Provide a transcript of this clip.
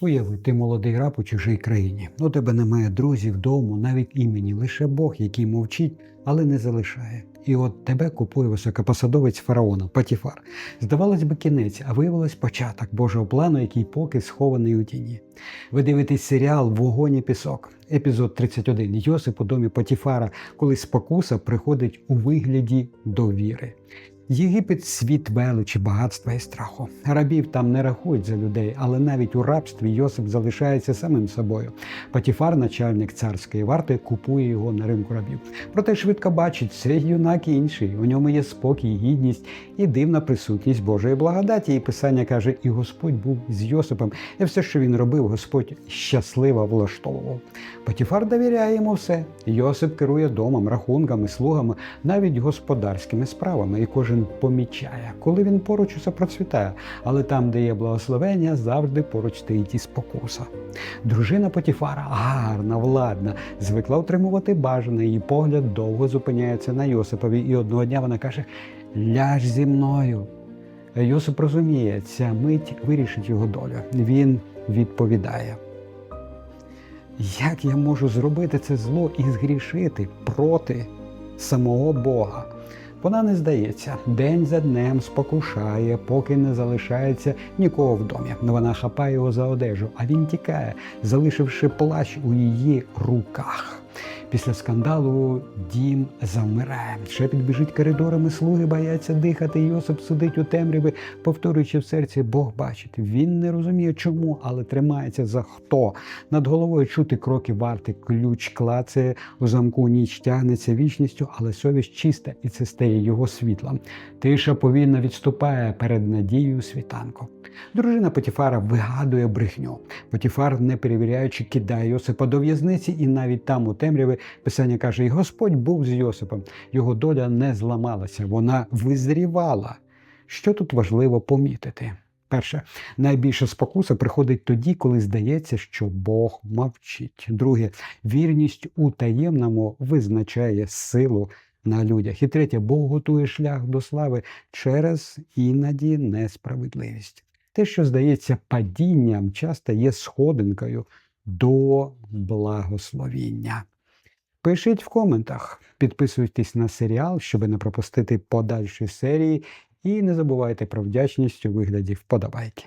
Уяви, ти молодий раб у чужій країні. У тебе немає друзів, дому, навіть імені, лише Бог, який мовчить, але не залишає. І от тебе купує високопосадовець фараона Патіфар. Здавалось би, кінець, а виявилось початок Божого плану, який поки схований у тіні. Ви дивитесь серіал Вогонь і пісок, епізод 31. Йосип у домі Патіфара, коли спокуса приходить у вигляді довіри. Єгипет світ величі, багатства і страху. Рабів там не рахують за людей, але навіть у рабстві Йосип залишається самим собою. Патіфар, начальник царської варти, купує його на ринку рабів. Проте швидко бачить, цей юнак інший. У ньому є спокій, гідність і дивна присутність Божої благодаті. І писання каже: і Господь був з Йосипом, і все, що він робив, Господь щасливо влаштовував. Патіфар довіряє йому все. Йосип керує домом, рахунками, слугами, навіть господарськими справами. І кожен помічає, коли він поруч усе процвітає. Але там, де є благословення, завжди поруч стоїть і спокуса. Дружина Потіфара гарна, владна, звикла отримувати бажане. Її погляд довго зупиняється на Йосипові, і одного дня вона каже: Ляж зі мною. Йосип розуміє, ця мить вирішить його долю. Він відповідає. Як я можу зробити це зло і згрішити проти самого Бога? Вона не здається, день за днем спокушає, поки не залишається нікого в домі. Вона хапає його за одежу, а він тікає, залишивши плащ у її руках. Після скандалу дім завмирає. Шепіт біжить коридорами, слуги бояться дихати. Йосип сидить у темряві, повторюючи в серці, Бог бачить. Він не розуміє, чому, але тримається за хто. Над головою чути кроки варти, ключ клацає у замку, ніч тягнеться вічністю, але совість чиста, і це стає його світлом. Тиша повільно відступає перед надією світанку. Дружина Потіфара вигадує брехню. Потіфар, не перевіряючи, кидає Йосипа до в'язниці, і навіть там у темряві писання каже: і Господь був з Йосипом. Його доля не зламалася, вона визрівала. Що тут важливо помітити? Перше, найбільша спокуса приходить тоді, коли здається, що Бог мовчить. Друге, вірність у таємному визначає силу на людях. І третє, Бог готує шлях до слави через іноді несправедливість. Те, що здається падінням, часто є сходинкою до благословіння. Пишіть в коментах, підписуйтесь на серіал, щоб не пропустити подальші серії, і не забувайте про вдячність у вигляді вподобайки.